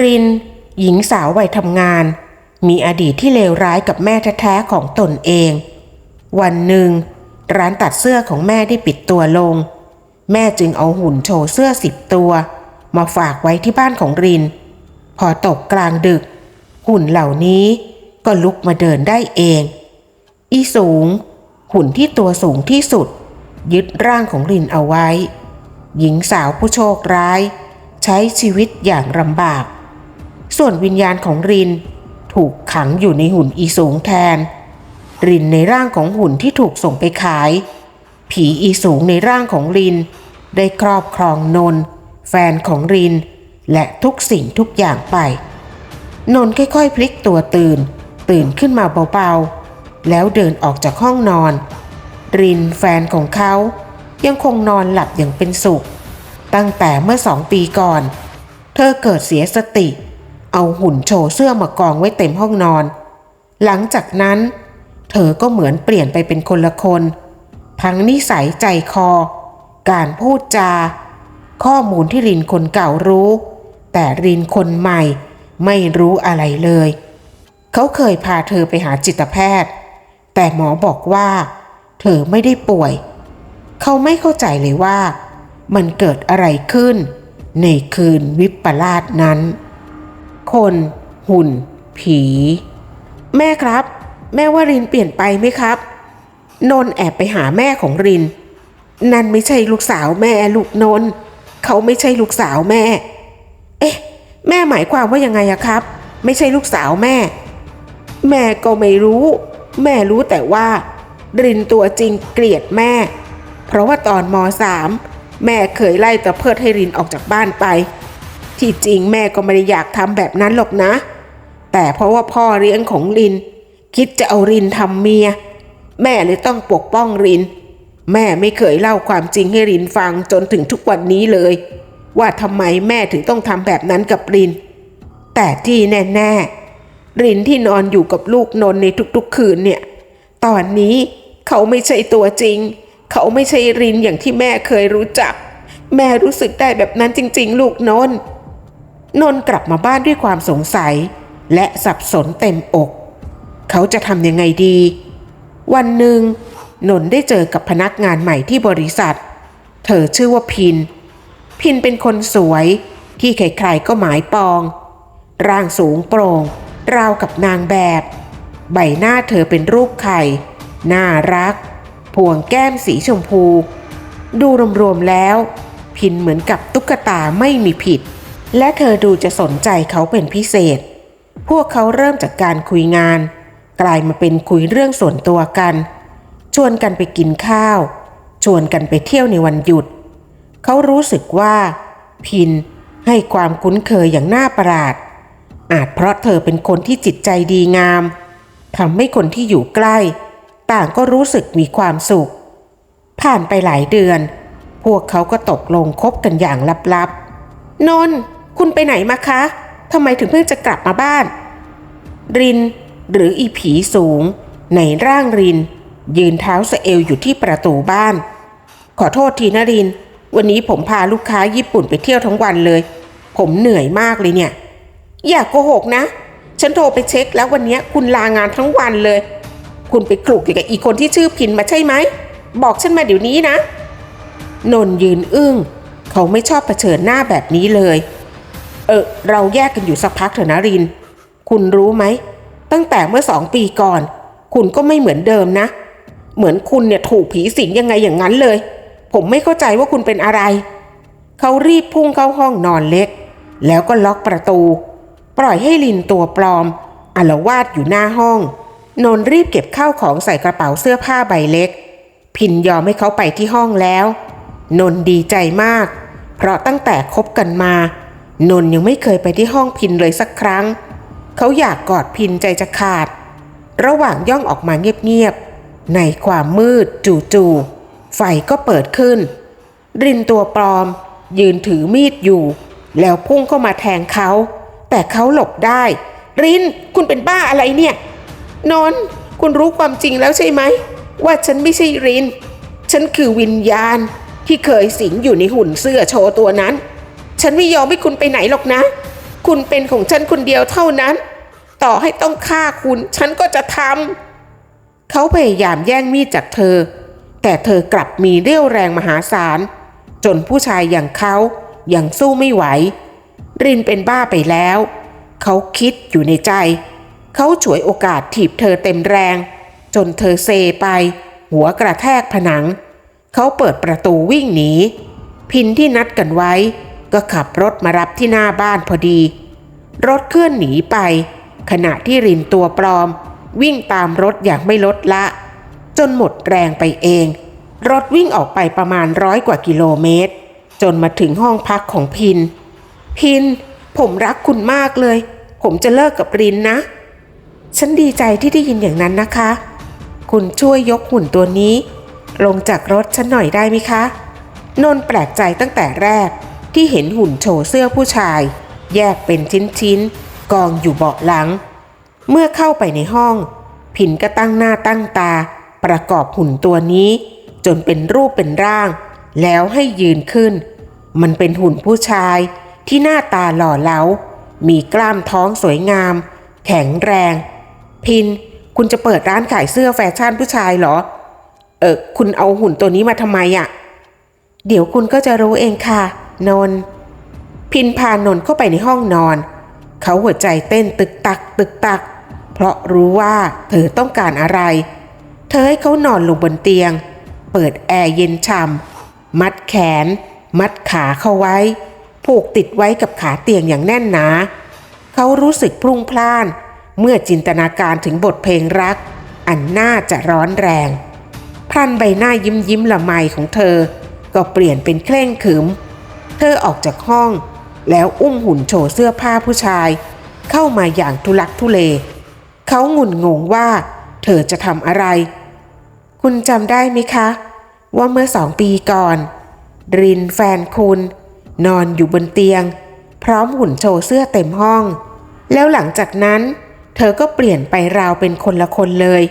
ริน หญิงสาววัยทำงาน มีอดีตที่เลวร้ายกับแม่แท้ๆของตนเอง วันหนึ่ง ร้านตัดเสื้อของแม่ได้ปิดตัวลง แม่จึงเอาหุ่นโชว์เสื้อสิบตัว มาฝากไว้ที่บ้านของริน พอตกกลางดึก หุ่นเหล่านี้ก็ลุกมาเดินได้เอง อีสูง หุ่นที่ตัวสูงที่สุด ยึดร่างของรินเอาไว้ หญิงสาวผู้โชคร้าย ใช้ชีวิตอย่างลำบาก ส่วนวิญญาณของรินถูกขังอยู่ในหุ่นอีสูงแทน รินในร่างของหุ่นที่ถูกส่งไปขาย ผีอีสูงในร่างของริน ได้ครอบครองนน แฟนของริน และทุกสิ่งทุกอย่างไป นนค่อยๆ พลิกตัวตื่น ตื่นขึ้นมาเบาๆ แล้วเดินออกจากห้องนอน รินแฟนของเขายังคงนอนหลับอย่างเป็นสุข ตั้งแต่เมื่อสองปีก่อน เธอเกิดเสียสติ เอาหุ่นโชว์เสื้อมากองไว้เต็มห้องนอน หลังจากนั้น เธอก็เหมือนเปลี่ยนไปเป็นคนละคน ทั้งนิสัยใจคอ การพูดจา ข้อมูลที่รินคนเก่ารู้ แต่รินคนใหม่ไม่รู้อะไรเลย เขาเคยพาเธอไปหาจิตแพทย์ แต่หมอบอกว่า เธอไม่ได้ป่วย เขาไม่เข้าใจเลยว่า มันเกิดอะไรขึ้น ในคืนวิปลาสนั้น คน หุ่น ผี แม่ครับ แม่ว่ารินเปลี่ยนไปไหมครับ นนท์แอบไปหาแม่ของริน นั่นไม่ใช่ลูกสาวแม่ลูกนนท์เขาไม่ใช่ลูกสาวแม่ เอ๊ะ แม่หมายความว่ายังไงอะครับ ไม่ใช่ลูกสาวแม่ แม่ก็ไม่รู้ แม่รู้แต่ว่ารินตัวจริงเกลียดแม่ เพราะว่าตอนมสาม แม่เคยไล่ตะเพิดให้รินออกจากบ้านไป ที่จริงแม่ก็ไม่ได้อยากทำแบบนั้นหรอกนะ แต่เพราะว่าพ่อเลี้ยงของริน คิดจะเอารินทำเมีย แม่เลยต้องปกป้องริน แม่ไม่เคยเล่าความจริงให้รินฟังจนถึงทุกวันนี้เลย ว่าทำไมแม่ถึงต้องทำแบบนั้นกับริน แต่ที่แน่ๆรินที่นอนอยู่กับลูกนนท์ในทุกๆคืนเนี่ย ตอนนี้เขาไม่ใช่ตัวจริง เขาไม่ใช่รินอย่างที่แม่เคยรู้จัก แม่รู้สึกได้แบบนั้นจริง ๆ ลูกนนนนกลับมาบ้านด้วยความสงสัย และสับสนเต็มอก เขาจะทำยังไงดี วันหนึ่งนนได้เจอกับพนักงานใหม่ที่บริษัท เธอชื่อว่าพิน พินเป็นคนสวยที่ใครๆก็หมายปอง ร่างสูงโปร่ง ราวกับนางแบบ ใบหน้าเธอเป็นรูปไข่ น่ารัก พวงแก้มสีชมพู ดูรวมๆแล้ว พินเหมือนกับตุ๊กตาไม่มีผิด และเธอดูจะสนใจเขาเป็นพิเศษ พวกเขาเริ่มจากการคุยงาน กลายมาเป็นคุยเรื่องส่วนตัวกัน ชวนกันไปกินข้าว ชวนกันไปเที่ยวในวันหยุด เขารู้สึกว่า พินให้ความคุ้นเคยอย่างน่าประหลาด อาจเพราะเธอเป็นคนที่จิตใจดีงามทำให้คนที่อยู่ใกล้ ต่างก็รู้สึกมีความสุข ผ่านไปหลายเดือน พวกเขาก็ตกลงคบกันอย่างลับๆ นน คุณไปไหนมาคะทำไมถึงเพิ่งจะกลับมาบ้าน ริน หรืออีผีสูง ในร่างริน ยืนเท้าสเอวอยู่ที่ประตูบ้าน ขอโทษทีนะริน วันนี้ผมพาลูกค้าญี่ปุ่นไปเที่ยวทั้งวันเลย ผมเหนื่อยมากเลยเนี่ย อย่าโกหกนะ ฉันโทรไปเช็คแล้ววันนี้คุณลางานทั้งวันเลย คุณไปคลุกอยู่กับอีกคนที่ชื่อพินมาใช่ไหม บอกฉันมาเดี๋ยวนี้นะ นนยืนอึ้ง เขาไม่ชอบเผชิญหน้าแบบนี้เลย เออ เราแยกกันอยู่สักพักเถอะนะริน คุณรู้ไหม ตั้งแต่เมื่อสองปีก่อน คุณก็ไม่เหมือนเดิมนะ เหมือนคุณเนี่ยถูกผีสิงยังไงอย่างนั้นเลย ผมไม่เข้าใจว่าคุณเป็นอะไร เขารีบพุ่งเข้าห้องนอนเล็ก แล้วก็ล็อกประตู ปล่อยให้ลินตัวปลอมอารวาดอยู่หน้าห้อง นนรีบเก็บข้าวของใส่กระเป๋าเสื้อผ้าใบเล็ก พินยอมให้เขาไปที่ห้องแล้ว นนดีใจมาก เพราะตั้งแต่คบกันมา นนยังไม่เคยไปที่ห้องพินเลยสักครั้ง เขาอยากกอดพินใจจะขาด ระหว่างย่องออกมาเงียบๆในความมืดจู่ๆไฟก็เปิดขึ้น รินตัวปลอม ยืนถือมีดอยู่ แล้วพุ่งเข้ามาแทงเขา แต่เขาหลบได้ รินคุณเป็นบ้าอะไรเนี่ย นน์คุณรู้ความจริงแล้วใช่ไหม ว่าฉันไม่ใช่ริน ฉันคือวิญญาณที่เคยสิงอยู่ในหุ่นเสื้อโชว์ตัวนั้น ฉันไม่ยอมให้คุณไปไหนหรอกนะ คุณเป็นของฉันคนเดียวเท่านั้น ต่อให้ต้องฆ่าคุณ ฉันก็จะทำเขาพยายามแย่งมีดจากเธอ แต่เธอกลับมีเรี่ยวแรงมหาศาล จนผู้ชายอย่างเขายังสู้ไม่ไหว รินเป็นบ้าไปแล้ว เขาคิดอยู่ในใจ เขาฉวยโอกาสถีบเธอเต็มแรง จนเธอเซไป หัวกระแทกผนัง เขาเปิดประตูวิ่งหนี พินที่นัดกันไว้ ก็ขับรถมารับที่หน้าบ้านพอดี รถเคลื่อนหนีไป ขณะที่รินตัวปลอม วิ่งตามรถอย่างไม่ลดละ จนหมดแรงไปเอง รถวิ่งออกไปประมาณร้อยกว่ากิโลเมตร จนมาถึงห้องพักของพิน พิน ผมรักคุณมากเลย ผมจะเลิกกับรินนะ ฉันดีใจที่ได้ยินอย่างนั้นนะคะ คุณช่วยยกหุ่นตัวนี้ ลงจากรถฉันหน่อยได้ไหมคะ นนท์แปลกใจตั้งแต่แรกที่เห็นหุ่นโชว์เสื้อผู้ชาย แยกเป็นชิ้นๆ กองอยู่เบาะหลัง เมื่อเข้าไปในห้อง ผินก็ตั้งหน้าตั้งตา ประกอบหุ่นตัวนี้ จนเป็นรูปเป็นร่าง แล้วให้ยืนขึ้น มันเป็นหุ่นผู้ชายที่หน้าตาหล่อเหลา มีกล้ามท้องสวยงาม แข็งแรง พิน คุณจะเปิดร้านขายเสื้อแฟชั่นผู้ชายเหรอ เออคุณเอาหุ่นตัวนี้มาทำไมอะ่ะ เดี๋ยวคุณก็จะรู้เองค่ะ นนท์พินพานนท์เข้าไปในห้องนอน เขาหัวใจเต้นตึกตัก ตึกตัก เพราะรู้ว่าเธอต้องการอะไร เธอให้เขานอนลงบนเตียง เปิดแอร์เย็นฉ่ำมัดแขน มัดขาเข้าไว้ ผูกติดไว้กับขาเตียงอย่างแน่นหนาเขารู้สึกพรุ่งพล่าน เมื่อจินตนาการถึงบทเพลงรัก อันน่าจะร้อนแรง พรันใบหน้ายิ้มยิ้มละไมของเธอ ก็เปลี่ยนเป็นเคร่งขึม เธอออกจากห้อง แล้วอุ้มหุ่นโชว์เสื้อผ้าผู้ชาย เข้ามาอย่างทุลักทุเล เขางุนงงว่า เธอจะทำอะไร คุณจำได้ไหมคะ ว่าเมื่อสองปีก่อน รินแฟนคุณ นอนอยู่บนเตียง พร้อมหุ่นโชว์เสื้อเต็มห้อง แล้วหลังจากนั้น เธอก็เปลี่ยนไปราวเป็นคนละคนเลย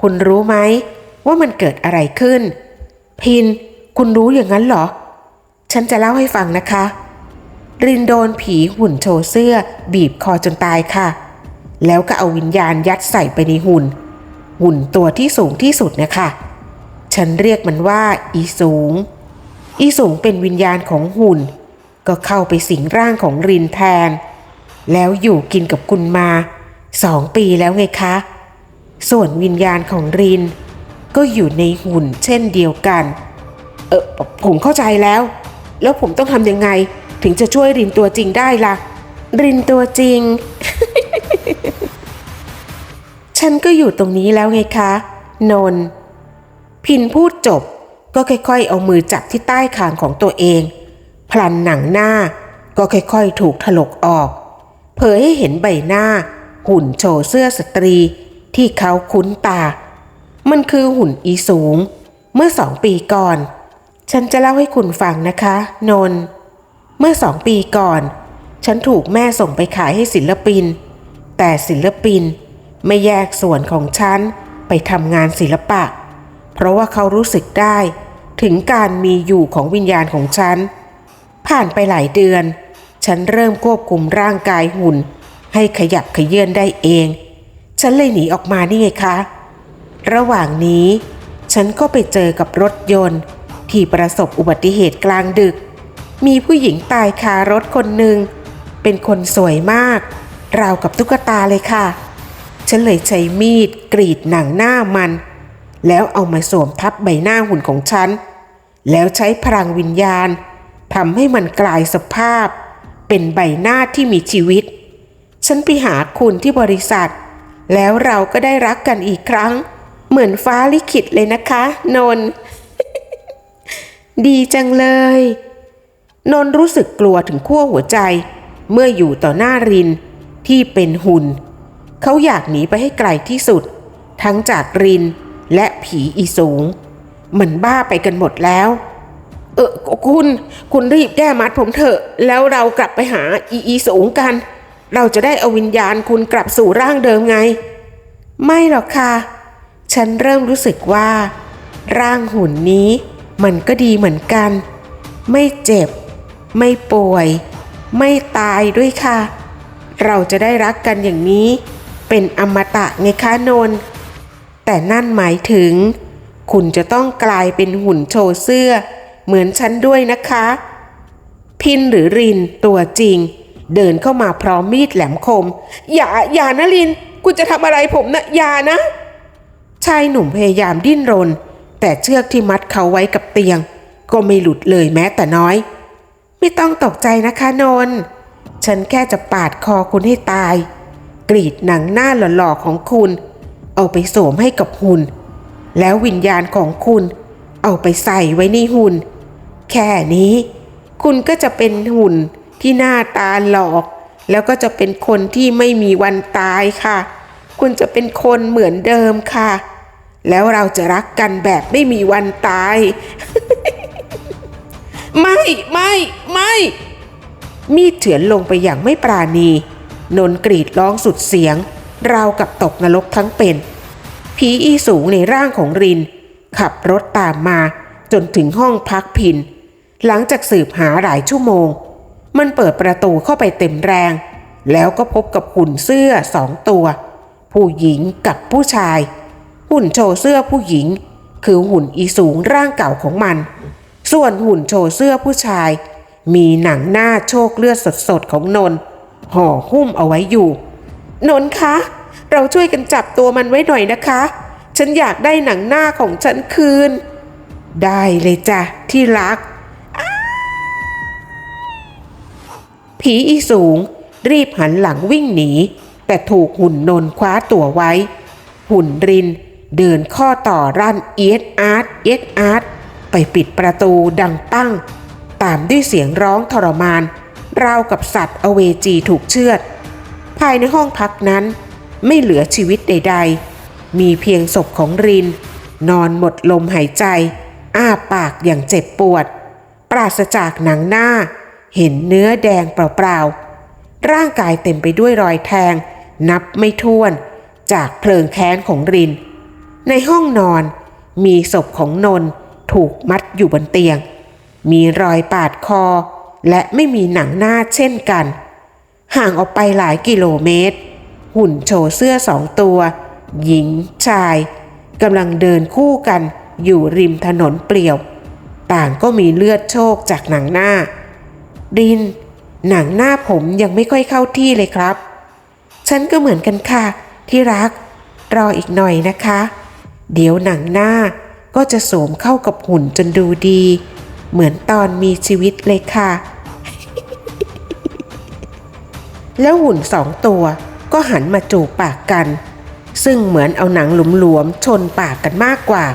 คุณรู้ไหมว่ามันเกิดอะไรขึ้น พิน คุณรู้อย่างนั้นเหรอ ฉันจะเล่าให้ฟังนะคะ รินโดนผีหุ่นโชว์เสื้อ บีบคอจนตายค่ะ แล้วก็เอาวิญญาณยัดใส่ไปในหุ่น หุ่นตัวที่สูงที่สุดนะคะ ฉันเรียกมันว่า อีสูง อีสูงเป็นวิญญาณของหุ่น ก็เข้าไปสิงร่างของรินแทน แล้วอยู่กินกับคุณมา สองปีแล้วไงคะ ส่วนวิญญาณของริน ก็อยู่ในหุ่นเช่นเดียวกัน เออผมเข้าใจแล้ว แล้วผมต้องทำยังไง ถึงจะช่วยรินตัวจริงได้ล่ะ รินตัวจริง ฉันก็อยู่ตรงนี้แล้วไงคะ นนท์พินพูดจบก็ค่อยๆ เอามือจับที่ใต้คางของตัวเอง พลันหนังหน้าก็ค่อยๆ ถูกถลกออก เผยให้เห็นใบหน้า หุ่นโชว์เสื้อสตรีที่เขาคุ้นตา มันคือหุ่นอีสูง เมื่อสองปีก่อน ฉันจะเล่าให้คุณฟังนะคะ นน เมื่อสองปีก่อน ฉันถูกแม่ส่งไปขายให้ศิลปิน แต่ศิลปินไม่แยกส่วนของฉันไปทำงานศิลปะ เพราะว่าเขารู้สึกได้ถึงการมีอยู่ของวิญญาณของฉัน ผ่านไปหลายเดือน ฉันเริ่มควบคุมร่างกายหุ่น ให้ขยับขยื่นได้เอง ฉันเลยหนีออกมานี่ไงคะ ระหว่างนี้ ฉันก็ไปเจอกับรถยนต์ ที่ประสบอุบัติเหตุกลางดึก มีผู้หญิงตายคารถคนหนึ่ง เป็นคนสวยมาก ราวกับตุ๊กตาเลยค่ะ ฉันเลยใช้มีดกรีดหนังหน้ามัน แล้วเอามาสวมทับใบหน้าหุ่นของฉัน แล้วใช้พลังวิญญาณทำให้มันกลายสภาพ เป็นใบหน้าที่มีชีวิต ฉันไปหาคุณที่บริษัท แล้วเราก็ได้รักกันอีกครั้ง เหมือนฟ้าลิขิตเลยนะคะ นน ดีจังเลย นนรู้สึกกลัวถึงขั้วหัวใจ เมื่ออยู่ต่อหน้ารินที่เป็นหุ่น เขาอยากหนีไปให้ไกลที่สุด ทั้งจากรินและผีอีสูง มันบ้าไปกันหมดแล้ว เออคุณ คุณรีบแก้มัดผมเถอะ แล้วเรากลับไปหาอีอีสูงกัน เราจะได้เอาวิญญาณคุณกลับสู่ร่างเดิมไง ไม่หรอกค่ะ ฉันเริ่มรู้สึกว่า ร่างหุ่นนี้มันก็ดีเหมือนกัน ไม่เจ็บ ไม่ป่วย ไม่ตายด้วยค่ะ เราจะได้รักกันอย่างนี้ เป็นอมตะไงคะนน์แต่นั่นหมายถึง คุณจะต้องกลายเป็นหุ่นโชว์เสื้อ เหมือนฉันด้วยนะคะ พินหรือรินตัวจริง เดินเข้ามาพร้อมมีดแหลมคม อย่าอย่านะริน คุณจะทำอะไรผมนะอย่านะ ชายหนุ่มพยายามดิ้นรน แต่เชือกที่มัดเขาไว้กับเตียง ก็ไม่หลุดเลยแม้แต่น้อย ไม่ต้องตกใจนะคะนนท์ฉันแค่จะปาดคอคุณให้ตาย กรีดหนังหน้าหล่อๆของคุณ เอาไปสวมให้กับหุ่น แล้ววิญญาณของคุณ เอาไปใส่ไว้ในหุ่น แค่นี้ คุณก็จะเป็นหุ่น ที่หน้าตาหลอก แล้วก็จะเป็นคนที่ไม่มีวันตายค่ะ คุณจะเป็นคนเหมือนเดิมค่ะ แล้วเราจะรักกันแบบไม่มีวันตาย ไม่ไม่ไม่ มีดเฉือนลงไปอย่างไม่ปราณี นนกรีดร้องสุดเสียง ราวกับตกนรกทั้งเป็น ผีอีสูงในร่างของริน ขับรถตามมาจนถึงห้องพักพิน หลังจากสืบหาหลายชั่วโมง มันเปิดประตูเข้าไปเต็มแรง แล้วก็พบกับหุ่นเสื้อสองตัว ผู้หญิงกับผู้ชาย หุ่นโชว์เสื้อผู้หญิง คือหุ่นอีสูงร่างเก่าของมัน ส่วนหุ่นโชว์เสื้อผู้ชาย มีหนังหน้าโชคเลือดสดๆของนนท์ห่อหุ้มเอาไว้อยู่ นนท์คะ เราช่วยกันจับตัวมันไว้หน่อยนะคะ ฉันอยากได้หนังหน้าของฉันคืน ได้เลยจ้ะที่รัก ผีอีสูง รีบหันหลังวิ่งหนี แต่ถูกหุ่นนนท์คว้าตัวไว้ หุ่นริน เดินข้อต่อรั่นเอียดอาร์ตเอียดอาร์ตไปปิดประตูดังปั้ง ตามด้วยเสียงร้องทรมาน ราวกับสัตว์อเวจีถูกเชือด ภายในห้องพักนั้นไม่เหลือชีวิตใด ๆ มีเพียงศพของริน นอนหมดลมหายใจ อ้าปากอย่างเจ็บปวด ปราศจากหนังหน้า เห็นเนื้อแดงเปล่าๆ ร่างกายเต็มไปด้วยรอยแทง นับไม่ถ้วนจากเพลิงแค้นของริน ในห้องนอนมีศพของนนท์ถูกมัดอยู่บนเตียง มีรอยปาดคอ และไม่มีหนังหน้าเช่นกัน ห่างออกไปหลายกิโลเมตร หุ่นโชว์เสื้อสองตัว หญิงชายกำลังเดินคู่กันอยู่ริมถนนเปลี่ยว ต่างก็มีเลือดโชกจากหนังหน้า ริน หนังหน้าผมยังไม่ค่อยเข้าที่เลยครับ ฉันก็เหมือนกันค่ะ ที่รัก รออีกหน่อยนะคะ เดี๋ยวหนังหน้าก็จะสวมเข้ากับหุ่นจนดูดี เหมือนตอนมีชีวิตเลยค่ะ แล้วหุ่นสองตัวก็หันมาจูบปากกัน ซึ่งเหมือนเอาหนังหลวมๆชนปากกันมากกว่า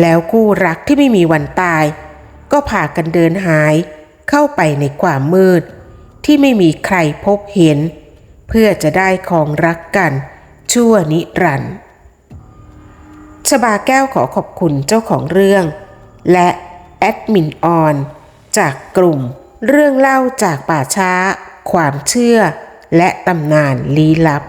แล้วคู่รักที่ไม่มีวันตาย ก็พากันเดินหาย เข้าไปในความมืด ที่ไม่มีใครพบเห็น เพื่อจะได้ของรักกัน ชั่วนิรันดร์ชบาแก้วขอขอบคุณเจ้าของเรื่อง และแอดมินออนจากกลุ่มเรื่องเล่าจากป่าช้า ความเชื่อ และตำนานลี้ลับ